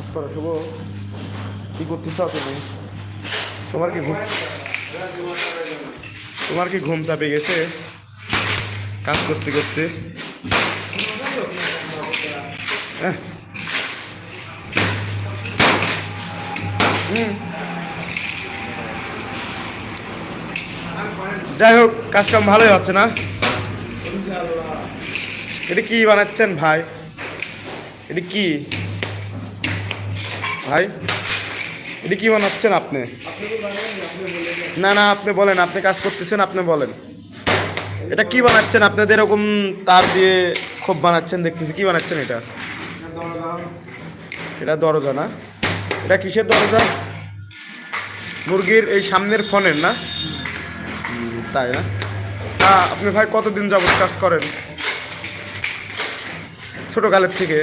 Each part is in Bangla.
কাজ করো, শুভ। কি করতেছ তুমি? তোমার কি ঘুম তোমার কি ঘুম চাপে গেছে? কাজ করতে করতে। হ্যাঁ। যাই হোক কাজ কাম ভালোই হচ্ছে না? এটা কি বানাচ্ছেন ভাই? এটা কি? ভাই, এটা কি বানাচ্ছেন আপনি? না না, আপনি বলেন, আপনি কাজ করতেছেন, আপনি বলেন। এটা কি বানাচ্ছেন? আপনাদের এরকম তার দিয়ে খুব বানাচ্ছেন, দেখতেছি, কি বানাচ্ছেন এটা? এটা দরজা না? এটা কিসের দরজা? মুরগির এই সামনের ফোনের না? তাই না? আপনি ভাই কতদিন যাবত কাজ করেন? ছোটোকালের থেকে।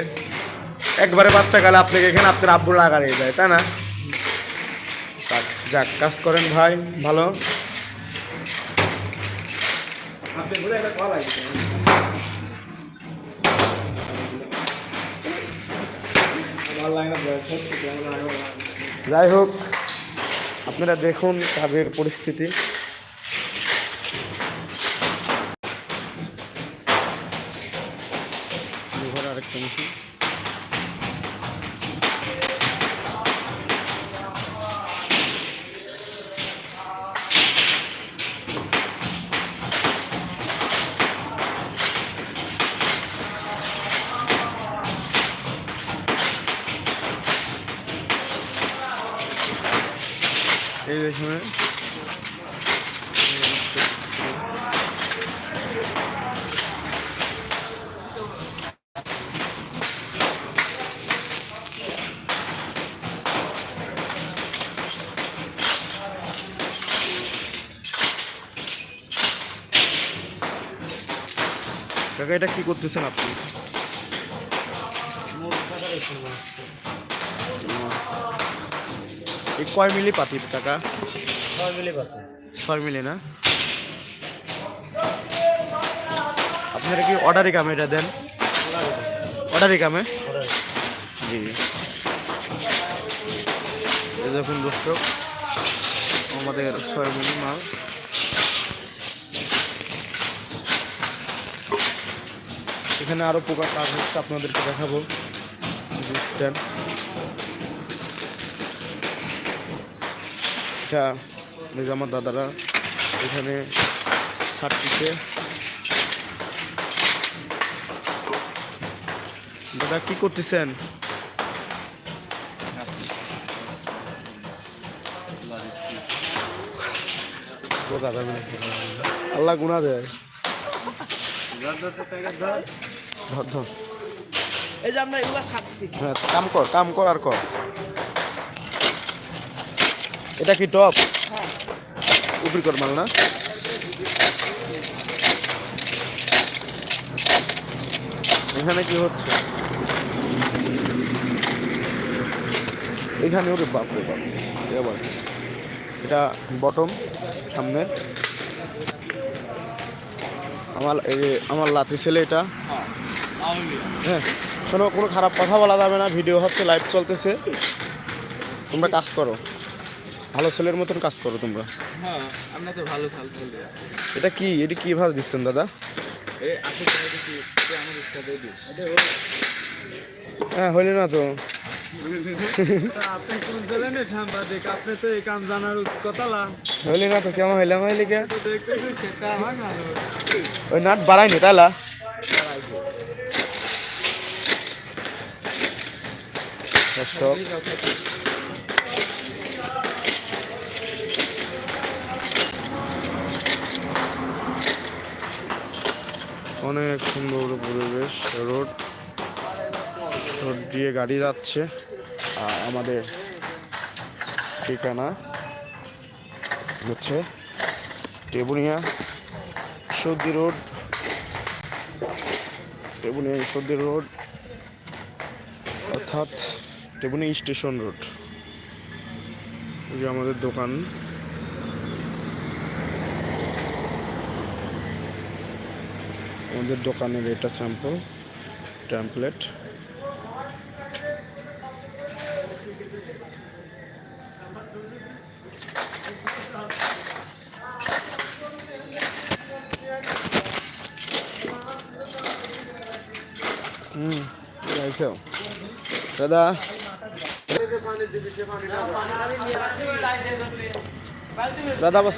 একবারে বাচ্চা কালে আপনাকে এখানে আপনার আব্বু লাগাড়িয়ে যায় তাই না? যাক, কাজ করেন ভাই ভালো। যাই হোক আপনারা দেখুন কাজের পরিস্থিতি। আরেকটা মেশিন এই দেখুন কাকা এটা কি করতেছেন আপনি? কয় মিলি পাতির টাকা? ছয় মিলি না? আপনারা কি অর্ডারি কামে এটা দেন? অর্ডারি কামে? জি। দেখুন দর্শক আমাদের ছয় মিলি মাল। এখানে আরও পোকা কাজ হচ্ছে আপনাদেরকে দেখাবো। স্ট্যান্ড যে আমার দাদারা এখানে ছাড়তেছে দাদা কি করতেছেন? আল্লাহ গুণা দেয়। ধর ধর। এই যে আমরা এগুলো ছাড়ছি। হ্যাঁ কাম কর কাম কর আর কর। এটা কি টপ হ্যাঁ। উপরি কর মাল না। এখানে কি হচ্ছে? এখানে ওরে বাপ। রে বাপ এবার এটা বটম সামনের আমার এই যে আমার লাতি ছেলে এটা। হ্যাঁ শোনো কোনো খারাপ কথা বলা যাবে না ভিডিও হচ্ছে লাইভ চলতেছে। তোমরা কাজ করো। ভালো ছেলের মতন কাজ করো তোমরা। হ্যাঁ আমরা তো ভালো এটা কি? এটা কি ভাজ দিচ্ছেন দাদা? হ্যাঁ হইলে না তো। না। হইলে না তো কেমন হইলাম হইলে কে ওই নাট বাড়াইনি তাইলা। দর্শক অনেক সুন্দর পরিবেশ, রোড রোড দিয়ে গাড়ি যাচ্ছে, আর আমাদের ঠিকানা হচ্ছে টেবুনিয়া সর্দি রোড, টেবুনিয়া সর্দি রোড, অর্থাৎ টেবুনিয়া স্টেশন রোড। যে আমাদের দোকান। আমাদের দোকানের এটা স্যাম্পল ট্যাম্পলেট হুম দাদা। দাদা বস।